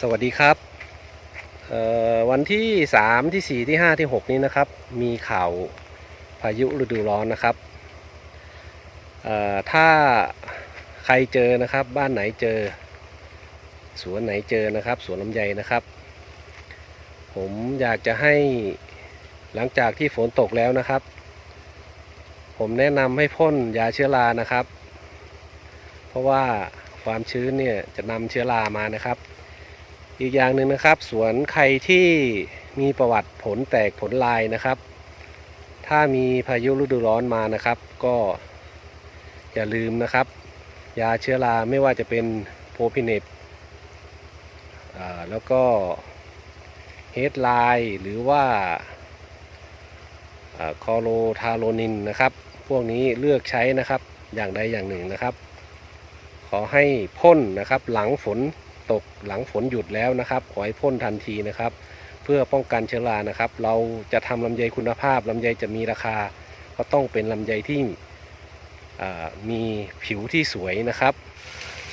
สวัสดีครับ วันที่ 3 ที่ 4 ที่ 5 ที่ 6 นี้นะครับ มีข่าวพายุฤดูร้อนนะครับ ถ้าใครเจอนะครับบ้านไหนเจอ สวนไหนเจอนะครับ สวนลำไยนะครับ ผมอยากจะให้หลังจากที่ฝนตกแล้วนะครับ ผมแนะนำให้พ่นยาเชื้อรานะครับ เพราะว่าความชื้นเนี่ยจะนำเชื้อรามานะครับ อีกอย่างหนึ่งนะครับ สวนใครที่มีประวัติผลแตกผลลายนะครับ ถ้ามีพายุฤดูร้อนมานะครับ ก็อย่าลืมนะครับ ยาเชื้อราไม่ว่าจะเป็นโพพิเนปแล้วก็เฮดไลน์หรือว่าคอโลทาโลนินนะครับ พวกนี้เลือกใช้นะครับอย่างใดอย่างหนึ่งนะครับ ขอให้พ่นนะครับหลังฝน ตกหลังฝนหยุดแล้วนะครับขอให้พ่นทันทีนะครับ เพื่อป้องกันเชื้อรานะครับ เราจะทำลำไยคุณภาพลำไยจะมีราคา ก็ต้องเป็นลำไยที่มีผิวที่สวยนะครับ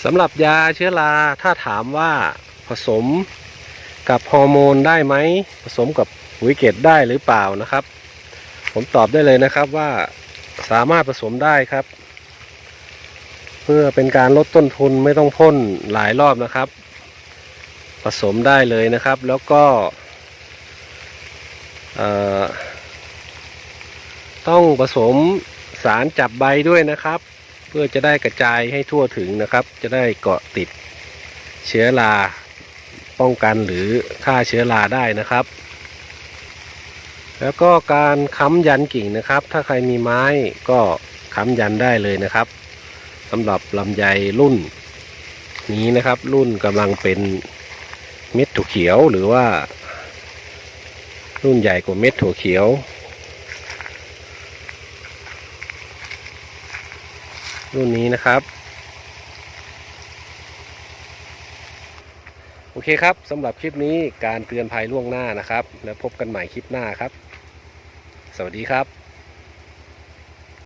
สำหรับยาเชื้อราถ้าถามว่าผสมกับฮอร์โมนได้ไหมผสมกับปุ๋ยเกตได้หรือเปล่านะครับ ผมตอบได้เลยนะครับว่าสามารถผสมได้ครับ เพื่อเป็นการลดต้นทุนไม่ต้องพ่นหลายรอบนะครับ ผสมได้เลยนะครับ แล้วก็ต้องผสมสารจับใบด้วยนะครับ เพื่อจะได้กระจายให้ทั่วถึงนะครับ จะได้เกาะติดเชื้อราป้องกันหรือฆ่าเชื้อราได้นะครับ แล้วก็การค้ำยันกิ่งนะครับ ถ้าใครมีไม้ก็ค้ำยันได้เลยนะครับสำหรับลำไยรุ่นนี้นะครับ รุ่นกำลังเป็น เม็ดถั่วเขียวหรือว่า รุ่นใหญ่กว่าเม็ดถั่วเขียว รุ่นนี้นะครับ โอเคครับสำหรับคลิปนี้การเตือนภัยล่วงหน้านะครับ แล้วพบกันใหม่คลิปหน้าครับ สวัสดีครับ